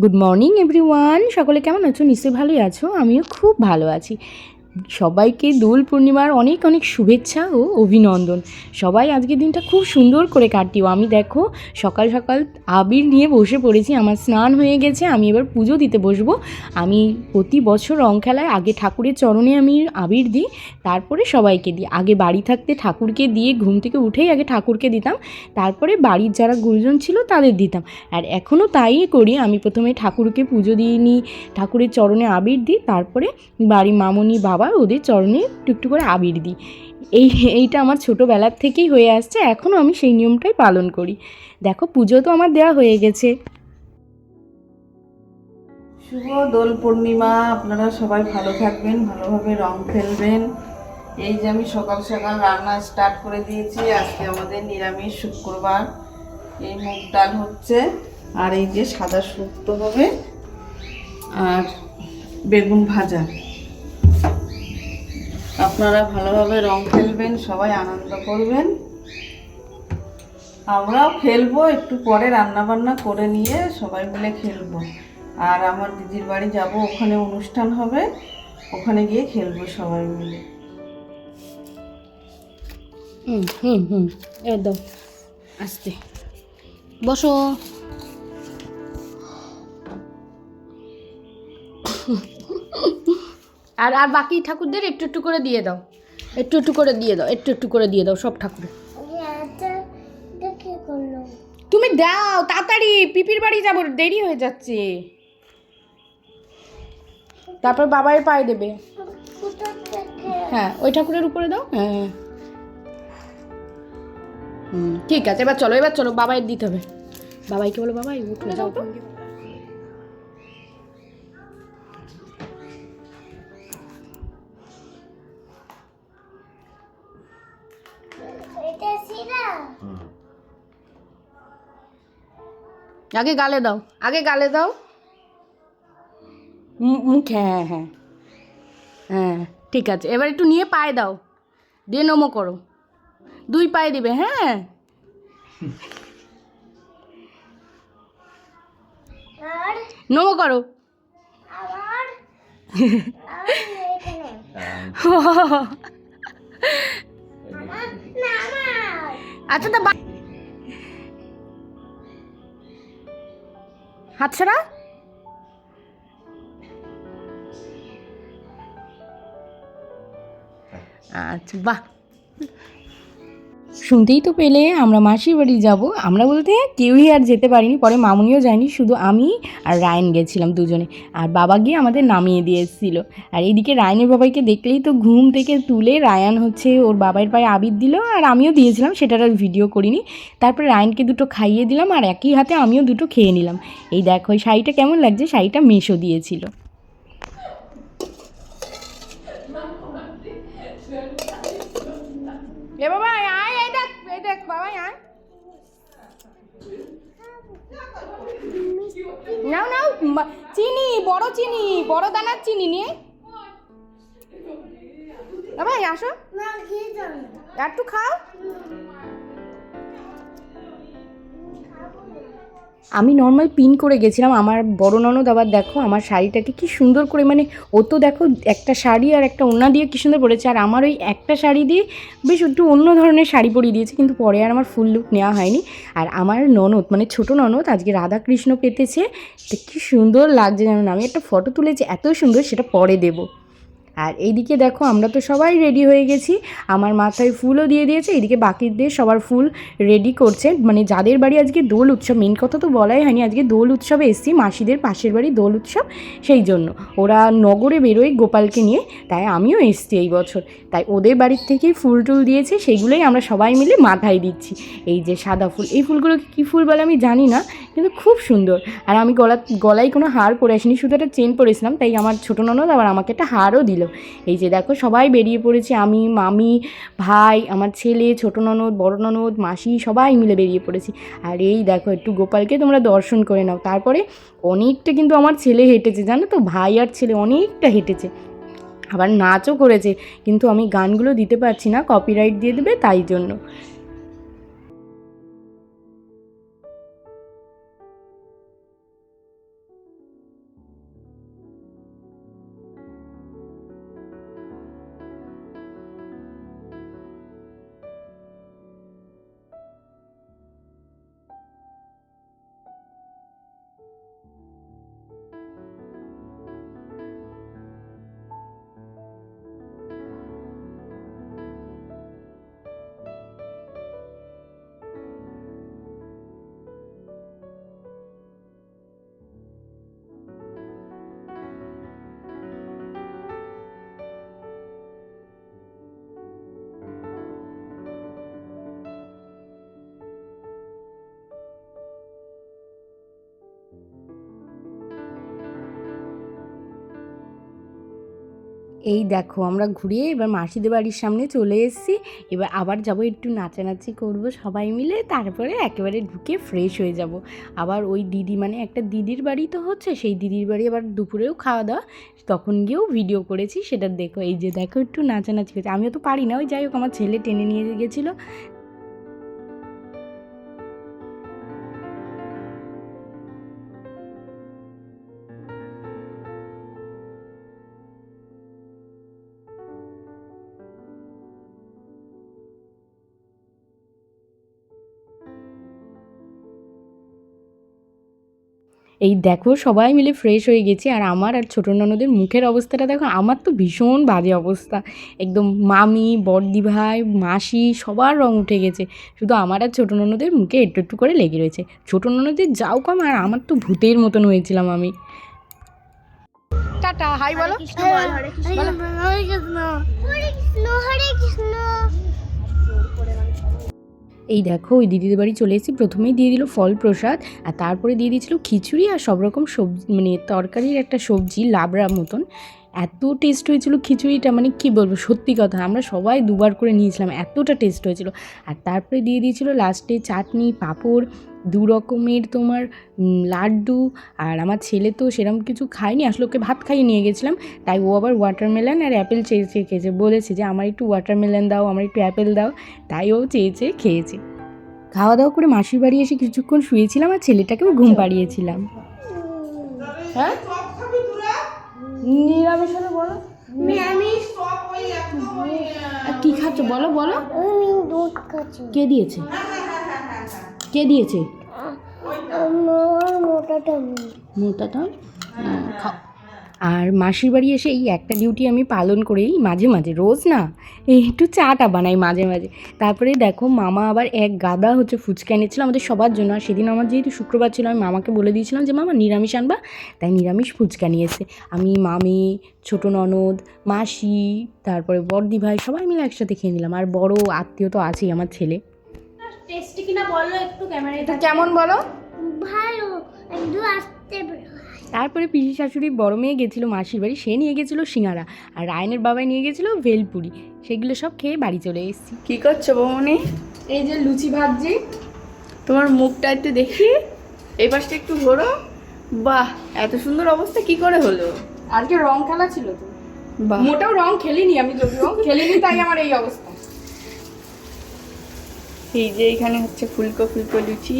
Good morning everyone সকলে কেমন আছো? নিশ্চয়ই ভালোই আছো। আমিও খুব ভালো আছি। সবাইকে দোল পূর্ণিমার অনেক অনেক শুভেচ্ছা ও অভিনন্দন। সবাই আজকের দিনটা খুব সুন্দর করে কাটিও। আমি দেখো, সকাল সকাল আবির নিয়ে বসে পড়েছি, আমার স্নান হয়ে গেছে, আমি এবার পুজো দিতে বসবো। আমি প্রতি বছর রং খেলায় আগে ঠাকুরের চরণে আমি আবির দিই, তারপরে সবাইকে দিই। আগে বাড়ি থাকতে ঠাকুরকে দিয়ে ঘুম থেকে উঠেই আগে ঠাকুরকে দিতাম, তারপরে বাড়ির যারা গুরুজন ছিল তাদের দিতাম। আর এখনও তাই করি, আমি প্রথমে ঠাকুরকে পুজো দিয়ে নিই, ঠাকুরের চরণে আবির দিই, তারপরে বাড়ি মামনি, বাবা ওদের চরণে টুকটু করে আবির দিই। এই, এইটা আমার ছোটোবেলার থেকেই হয়ে আসছে এখনও আমি সেই নিয়মটাই পালন করি। দেখো, পুজো তো আমার দেওয়া হয়ে গেছে। শুভ দোল পূর্ণিমা, আপনারা সবাই ভালো থাকবেন, ভালোভাবে রং খেলবেন এই যে আমি সকাল সকাল রান্না স্টার্ট করে দিয়েছি, আজকে আমাদের নিরামিষ শুক্রবার। এই মুগ ডাল হচ্ছে, আর এই যে সাদা শুক্তো হবে, আর বেগুন ভাজা। আপনারা ভালোভাবে রং খেলবেন সবাই আনন্দ করবেন। আমরাও খেলব একটু পরে রান্না বান্না করে নিয়ে সবাই মিলে খেলব। আর আমার দিদির বাড়ি যাব ওখানে অনুষ্ঠান হবে ওখানে গিয়ে খেলব সবাই মিলে। হুম হুম হুম আসতে বসো। আর আর বাকি ঠাকুরদের একটু একটু করে দিয়ে দাও। একটু একটু করে দিয়ে দাও, একটু একটু করে দিয়ে দাও সব ঠাকুরের তুমি দাও, তাড়াতাড়ি, পিপির বাড়ি যাব, দেরি হয়ে যাচ্ছে। তারপর বাবাই পায়ে দেবে। হ্যাঁ ওই ঠাকুরের উপরে দাও। হ্যাঁ হুম, ঠিক আছে, এবার চলো এবার চলো বাবাই দিতে হবে। বাবাইকে বলো, বাবাই, উঠে, যাও। আগে গালে দাও আগে গালে দাও। মু- মুখে হ্যাঁ হ্যাঁ হ্যাঁ। ঠিক আছে। এবার একটু নিয়ে পায়ে দাও। দিয়ে নমো করো। দুই পায়ে দিবে হ্যাঁ? নমো করো। আচ্ছা তা হাত আচ্ছা বাহ। শুনতেই তো পেলে, আমরা মাসির বাড়ি যাব। আমরা বলতে কেউই আর যেতে পারিনি, পরে মামুনিও যায়নি, শুধু আমি আর রায়ন গেছিলাম দুজনে। আর বাবা গিয়ে আমাদের নামিয়ে দিয়ে এসেছিল। আর এইদিকে রায়নের বাবাইকে দেখলেই তো ঘুম থেকে তুলে রায়ান হচ্ছে ওর বাবার পায়ে আবির দিল, আর আমিও দিয়েছিলাম, সেটার আর ভিডিও করিনি। তারপরে রায়নকে দুটো খাইয়ে দিলাম, আর একই হাতে আমিও দুটো খেয়ে নিলাম। এই দেখো শাড়িটা কেমন লাগছে? শাড়িটা মেশো দিয়েছিল। এই দেখ এই বাবা আয় নাও নাও চিনি বড় চিনি বড় দানার চিনি নিয়ে বাবা আসো একটু খাও আমি নর্মাল পিন করে গেছিলাম। আমার বড় ননদ আবার দেখো, আমার শাড়িটাকে কি সুন্দর করে মানে ও তো দেখো একটা শাড়ি আর একটা ওড়না দিয়ে কি সুন্দর পরেছে। আর আমার ওই একটা শাড়ি দিয়ে বেশ একটু অন্য ধরনের শাড়ি পরিয়ে দিয়েছে, কিন্তু পরে আর আমার ফুল লুক নেওয়া হয়নি। আর আমার ননদ মানে ছোট ননদ, আজকে রাধাকৃষ্ণ পেতেছে। কি সুন্দর লাগছে জানো আমি একটা ফটো তুলেছি, এত সুন্দর, সেটা পরে দেবো। আর এইদিকে দেখো, আমরা তো সবাই রেডি হয়ে গেছি। আমার মাথায় ফুলও দিয়ে দিয়েছে এইদিকে বাকিদের সবার ফুল রেডি করছে। মানে যাদের বাড়ি আজকে দোল উৎসব মেন কথা তো বলাই হয়নি, আজকে দোল উৎসবে এসছি, মাসিদের পাশের বাড়ি দোল উৎসব, সেই জন্য। ওরা নগরে বেরোয় গোপালকে নিয়ে, তাই আমিও এসছি এই বছর। তাই ওদের বাড়ির থেকেই ফুল টুল দিয়েছে সেইগুলোই আমরা সবাই মিলে মাথায় দিচ্ছি। এই যে সাদা ফুল, এই ফুলগুলোকে কী ফুল বলে আমি জানি না, কিন্তু খুব সুন্দর। আর আমি গলা, গলায় কোনো হার পরে আসিনি, শুধু একটা চেন পরেছিলাম, তাই আমার ছোটো ননদ আবার আমাকে একটা হারও দিল। এই যে দেখো সবাই বেরিয়ে পড়েছে, আমি, মামি, ভাই, আমার ছেলে, ছোটো ননদ, বড় ননদ, মাসি, সবাই মিলে বেরিয়ে পড়েছি। আর এই দেখো একটু গোপালকে তোমরা দর্শন করে নাও। তারপরে অনেকটা কিন্তু আমার ছেলে হেঁটেছে, জানো তো? ভাই আর ছেলে অনেকটা হেঁটেছে। আবার নাচও করেছে, কিন্তু আমি গানগুলো দিতে পারছি না কপিরাইট দিয়ে দেবে তাই জন্য। এই দেখো, আমরা ঘুরিয়ে এবার মাসিদের বাড়ির সামনে চলে এসেছি। এবার আবার যাব, একটু নাচানাচি করব সবাই মিলে, তারপরে একেবারে ঢুকে ফ্রেশ হয়ে যাব। আবার ওই দিদি মানে একটা দিদির বাড়ি তো হচ্ছে, সেই দিদির বাড়ি আবার দুপুরেও খাওয়া দাওয়া। তখন গিয়েও ভিডিও করেছি, সেটা দেখো। এই যে দেখো, একটু নাচানাচি করছে। আমিও তো পারি না, ওই যাই হোক, আমার ছেলে টেনে নিয়ে গেছিল। এই দেখো সবাই মিলে ফ্রেশ হয়ে গেছি। আর আমার আর ছোটো ননদের মুখের অবস্থাটা দেখো আমার তো ভীষণ বাজে অবস্থা। একদম মামি বড়দি ভাই মাসি সবার রং উঠে গেছে। শুধু আমার আর ছোটো ননদের মুখে একটু একটু করে লেগে রয়েছে। ছোটো ননদের যাও কম আর আমার তো ভূতের মতন হয়েছিলাম আমি। টাটা হাই বলো। হরে কৃষ্ণ হরে কৃষ্ণ হরে কৃষ্ণ। এই দেখো, ওই দিদিদের বাড়ি চলে এসেছি। প্রথমেই দিয়ে দিল ফল প্রসাদ, আর তারপরে দিয়ে দিয়েছিল খিচুড়ি আর সব রকম সবজি মানে তরকারির একটা সবজি লাবড়া মতন। এত টেস্ট হয়েছিল খিচুড়িটা মানে কি বলব সত্যি কথা। আমরা সবাই দুবার করে নিয়েছিলাম এতটা টেস্ট হয়েছিল। আর তারপরে দিয়ে দিয়েছিল লাস্টে চাটনি পাঁপড় দু রকমের তোমার লাড্ডু। আর আমার ছেলে তো সেরকম কিছু খায়নি আসলে ওকে ভাত খাইয়ে নিয়ে গেছিলাম। তাই ও আবার ওয়াটারমেলন আর অ্যাপেল চেয়ে চেয়ে খেয়েছে। বলেছে যে আমার একটু ওয়াটারমেলন দাও আমার একটু অ্যাপেল দাও। তাই ও চেয়ে চেয়ে খেয়েছে। খাওয়া দাওয়া করে মাসির বাড়ি এসে কিছুক্ষণ শুয়েছিলাম আর ছেলেটাকেও ঘুম পাড়িয়েছিলাম। হ্যাঁ? নিরামিষ হলে বলো। কি আর কী খাচ্ছ? বলো বলো। আমি দুধ খাচ্ছি। কে দিয়েছে? কে দিয়েছে? মোটাটা মোটাটা খাও। আর মাসির বাড়ি এসে এই একটা ডিউটি আমি পালন করেই মাঝে মাঝে রোজ না এই একটু চাটা বানাই মাঝে মাঝে। তারপরে দেখো মামা আবার এক গাদা হচ্ছে ফুচকা এনেছিল আমাদের সবার জন্য আর সেদিন আমার যেহেতু শুক্রবার ছিল আমি মামাকে বলে দিয়েছিলাম যে মামা নিরামিষ আনবা? তাই নিরামিষ ফুচকা নিয়েছে। আমি মামি ছোটো ননদ মাসি তারপরে বড়দি ভাই সবাই মিলে একসাথে খেয়ে নিলাম। আর বড় আত্মীয় তো আছেই আমার ছেলে। টেস্টি কিনা বলো একটু ক্যামেরায়। কেমন বলো? ভালো একটু আসতে। তারপরে পিসি শাশুড়ি বড় মেয়ে গেছিল মাসির বাড়ি সে নিয়ে গেছিল সিঙ্গারা আর রায়নের বাবাই নিয়ে গেছিল ভেলপুরি। সেগুলো সব খেয়ে বাড়ি চলে এসেছি। কি করছ বৌমনি? এই যে লুচি ভাজছি। তোমার মুখটা একটু দেখি। এই পাশটা একটু ঘোরো। বাহ এত সুন্দর অবস্থা কি করে হলো? আর আজকে রং খেলা ছিল তো। বাহ। মোটাও রং খেলিনি আমি যদিও খেলিনি তাই আমার এই অবস্থা। এই যে এখানে হচ্ছে ফুলকো ফুলকো লুচি।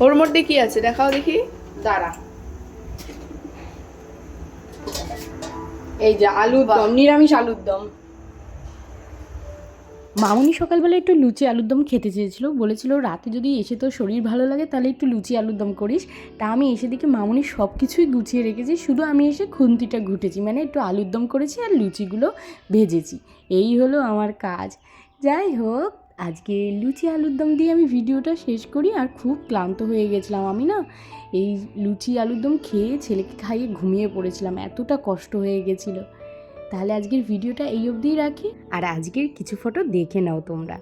ওর মধ্যে কি আছে? দেখাও দেখি। দাঁড়া। এই যে আলুর দম নিরামিষ আলুর দম। মামুনি সকালবেলা একটু লুচি আলুর দম খেতে চেয়েছিল। বলেছিল রাতে যদি এসে তোর শরীর ভালো লাগে তাহলে একটু লুচি আলুর দম করিস। তা আমি এসে দেখি মামুনি সব কিছুই গুছিয়ে রেখেছি। শুধু আমি এসে খুন্তিটা ঘুটেছি মানে একটু আলুর দম করেছি আর লুচিগুলো ভেজেছি। এই হলো আমার কাজ। যাই হোক আজকে লুচি আলুর দম দিয়ে আমি ভিডিওটা শেষ করি আর খুব ক্লান্ত হয়ে গেছিলাম আমি না। এই লুচি আলুর দম খেয়ে ছেলেকে খাইয়ে ঘুমিয়ে পড়েছিলাম, এতটা কষ্ট হয়ে গেছিল। তাহলে আজকের ভিডিওটা এই অবধিই রাখি। আর আজকের কিছু ফটো দেখে নাও তোমরা।